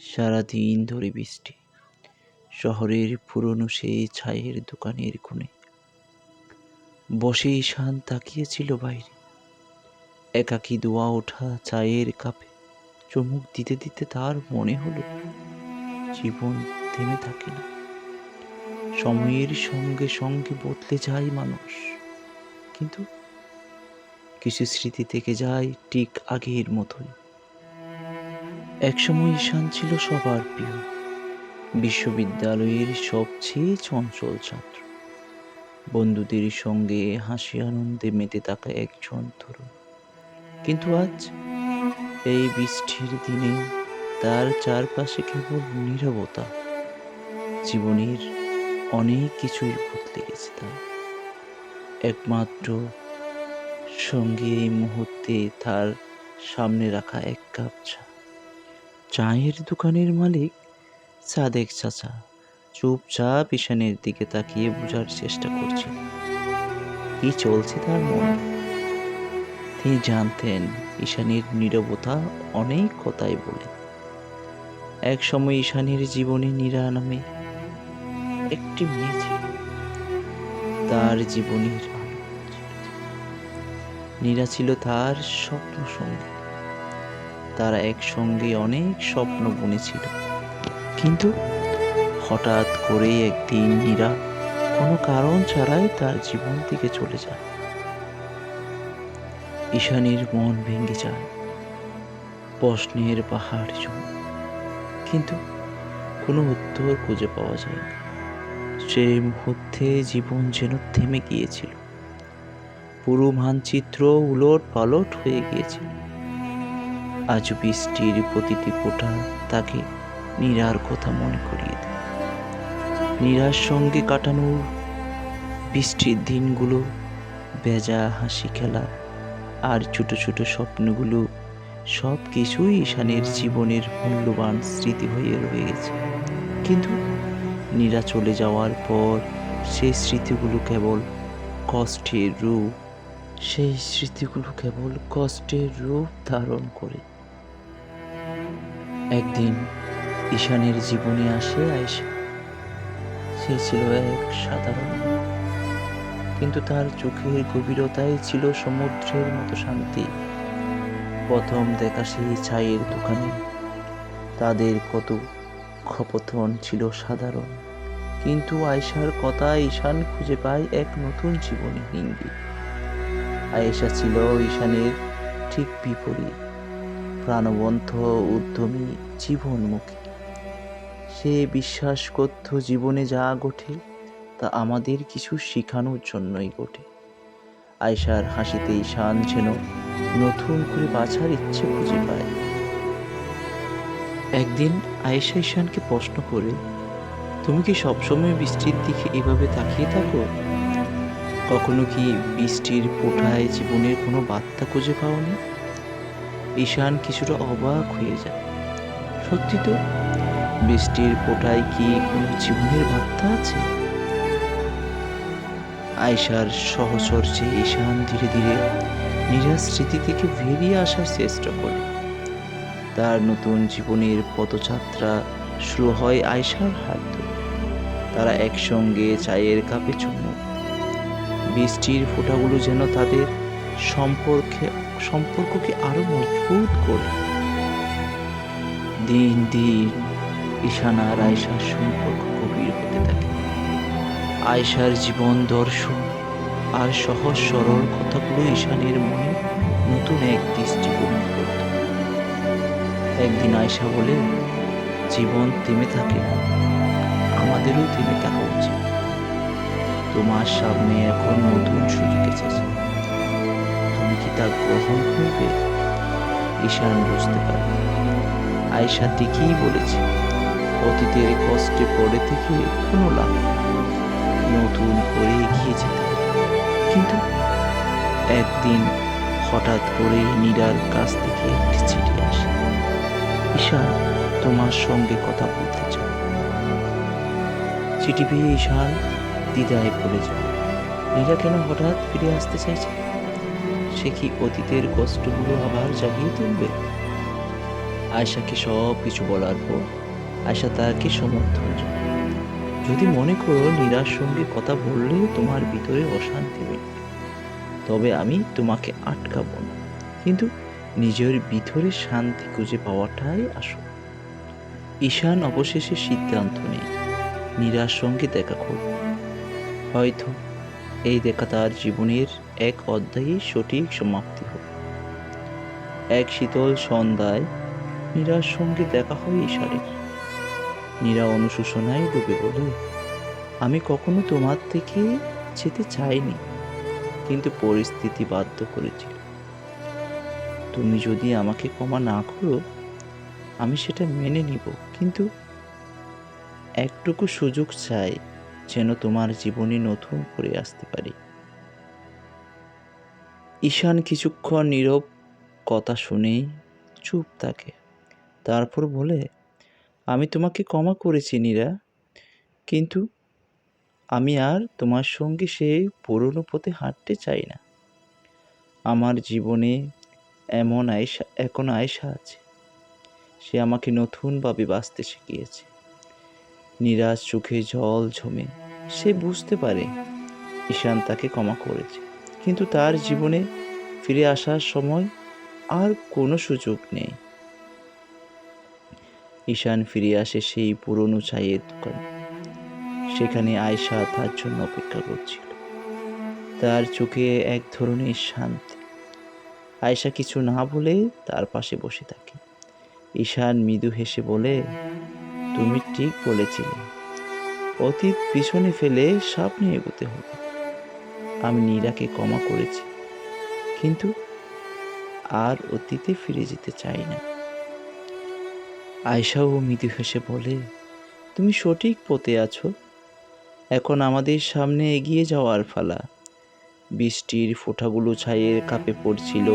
সারাদিন ধরে বৃষ্টি। শহরের পুরনো সেই ছায়ের দোকানের কোণে। বসে ঈশান তাকিয়েছিল বাইরে। একাকি দোয়া ওঠা চায়ের কাপে চমুক দিতে দিতে তার মনে হলো, জীবন থেমে থাকে না। সময়ের সঙ্গে সঙ্গে বদলে যায় মানুষ। কিন্তু কিছু স্মৃতি থেকে যায় ঠিক আগের মতোই। একসময় ঈশান ছিল সবার প্রিয়। বিশ্ববিদ্যালয়ের সবচেয়ে চঞ্চল ছাত্র। বন্ধুদের সঙ্গে হাসি আনন্দে মেতে থাকা একজন তরুণ। কিন্তু আজ এই বৃষ্টির দিনে তার চারপাশে কেবল নীরবতা। জীবনের অনেক কিছুই বদলে গেছে তার। একমাত্র সঙ্গে এই মুহূর্তে তার সামনে রাখা এক কাপ চা। চায়ের দোকানের মালিক সাদেক চাচা চুপচাপ ঈশানের দিকে তাকিয়ে বোঝার চেষ্টা করছেন কি চলছে তার মনে? তিনি জানতেন ঈশানের নীরবতা অনেক কথাই বলে। এক সময় ঈশানের জীবনে নীরা নামে একটি মেয়ে ছিল। তার জীবনের। নীরা ছিল তার স্বপ্ন সঙ্গী তারা একসঙ্গে অনেক স্বপ্ন বুনেছিল। কিন্তু হঠাৎ করে একদিন নীরা কোনো কারণ ছাড়াই তার জীবন থেকে চলে যায়। ঈশানীর মন ভেঙে যায়, প্রশ্নের পাহাড় জমে কিন্তু কোনো উত্তর খুঁজে পাওয়া যায় না সেই মুহূর্তে জীবন যেন থেমে গিয়েছিল। পুরো মানচিত্র উলট পালট হয়ে গিয়েছিল। আজ বৃষ্টির প্রতিটি ফোঁটা তাকে নীরার কথা মনে করিয়ে দেয়। নীরার সঙ্গে কাটানো বৃষ্টির দিনগুলো বেজা হাসি খেলা আর ছোট ছোট স্বপ্নগুলো সব কিছুই ঈশানের জীবনের মূল্যবান স্মৃতি হয়ে রয়ে গেছে। কিন্তু নীরা চলে যাওয়ার পর সেই স্মৃতিগুলো কেবল কষ্টের রূপ, সেই স্মৃতিগুলো কেবল কষ্টের রূপ ধারণ করে। একদিন ঈশানের জীবনে আসে আয়েশা। সে ছিল এক সাধারণ কিন্তু তার চোখের গভীরতায় ছিল সমুদ্রের মতো শান্তি। প্রথম দেখা সেই চায়ের দোকানে। তাদের কত খপথন ছিল সাধারণ। কিন্তু আয়েশার কথা ঈশান খুঁজে পায় এক নতুন জীবনী ইঙ্গিত। আয়েশা ছিল ঈশানের ঠিক বিপরীত। প্রাণবন্ত উদ্যমী জীবনমুখী। সে বিশ্বাস করত জীবনে যা ঘটে, তা আমাদের কিছু শেখানোর জন্যই ঘটে। আয়সার হাসিতে ঈশান যেন নতুন করে বাঁচার ইচ্ছে খুঁজে পায়। একদিন আয়েশা ঈশানকে প্রশ্ন করে, তুমি কি সবসময় বৃষ্টির দিকে এভাবে তাকিয়ে থাকো? কখনো কি বৃষ্টির পোঠায় জীবনের কোনো বার্তা খুঁজে পাওনি? ঈশান কিছুটা অবাক হয়ে যায়। সত্যি তো, বৃষ্টির পোটায় কি কোনো জীবনের বার্তা আছে? আয়সার সহচর্যে ঈশান ধীরে ধীরে নিরাশ স্মৃতি থেকে বেরিয়ে আসার চেষ্টা করে। তার নতুন জীবনের পদযাত্রা শুরু হয় আয়সার হাত তারা একসঙ্গে চায়ের কাপে চুমুক বৃষ্টির ফোঁটাগুলো যেন তাদের সম্পর্কে সম্পর্ককে আরও মজবুত করে। দিন দিন ঈশানা আর আয়সার সম্পর্ক গভীর হতে থাকে। আয়সার জীবন দর্শন আর সহজ সরল কথাগুলো ঈশানের মনে নতুন এক দৃষ্টিভঙ্গি করত একদিন আয়সা বলে, জীবন থেমে থাকে না, আমাদেরও থেমে থাকা উচিত। তোমার সামনে এখন নতুন সুযোগ এসেছে। তা গ্রহণ করবে? ঈশান বুঝতে পারে আয়সা ঠিকই বলেছে। অতীতের কষ্টে পড়ে থেকে কোনো লাভ নতুন করে এগিয়ে যেতে কিন্তু একদিন হঠাৎ করে নীরার কাছ থেকে একটি চিঠি আসে। ঈশান, তোমার সঙ্গে কথা বলতে চায় চিঠি পেয়ে ঈশান দ্বিধায় পড়ে যায়। নীরা কেন হঠাৎ ফিরে আসতে চাইছে? সে কি অতীতের কষ্টগুলো আবার জাগিয়ে তুলবে? আয়শাকে সব কিছু বলার পর আয়শা তাকে সমর্থন যদি মনে করো নীরার সঙ্গে কথা বললেও তোমার ভিতরে অশান্তি মিলবে তবে আমি তোমাকে আটকাবো না। কিন্তু নিজের ভিতরে শান্তি খুঁজে পাওয়াটাই আসল। ঈশান অবশেষে সিদ্ধান্ত নেই নীরার সঙ্গে দেখা করবে। হয়তো এই দেখা তার জীবনের এক অধ্যায়ে সঠিক সমাপ্তি হবে এক শীতল সন্ধ্যায় নীরার সঙ্গে দেখা হয় ঈশানের। নীরা অনুশোচনায় ডুবে বলে, আমি কখনো তোমার থেকে যেতে চাইনি, কিন্তু পরিস্থিতি বাধ্য করেছিল। তুমি যদি আমাকে ক্ষমা না করো, আমি সেটা মেনে নিব, কিন্তু একটুকু সুযোগ চাই। যেন তোমার জীবনে নতুন করে আসতে পারি। ঈশান কিছুক্ষণ নীরব কথা শুনেই চুপ থাকে। তারপর বলে, আমি তোমাকে ক্ষমা করেছি নীরা, কিন্তু আমি আর তোমার সঙ্গে সেই পুরনো পথে হাঁটতে চাই না। আমার জীবনে এমন আয়সা এখন আয়সা আছে। সে আমাকে নতুনভাবে বাঁচতে শিখিয়েছে। নিরাজ চোখে জল ঝমে। সে বুঝতে পারে ঈশান তাকে ক্ষমা করেছে। কিন্তু তার জীবনে ফিরে আসার সময় আর কোনো সুযোগ নেই। ঈশান ফিরে আসে সেই পুরনো চায়ের দোকানে। সেখানে আয়শা তার জন্য অপেক্ষা করছিল। তার চোখে এক ধরনের শান্তি। আয়শা কিছু না বলে তার পাশে বসে থাকে। ঈশান মৃদু হেসে বলে তুমি ঠিক বলেছিলে। অতীত পিছনে ফেলে সামনে এগোতে হবে। আমি নীরাকে ক্ষমা করেছি, কিন্তু আর অতীতে ফিরে যেতে চাই না। আয়শাও মৃদু হেসে বলে, তুমি সঠিক পথে আছো। এখন আমাদের সামনে এগিয়ে যাওয়ার ফালা। বৃষ্টির ফোঁটাগুলো ছায়ের কাপে পড়ছিল।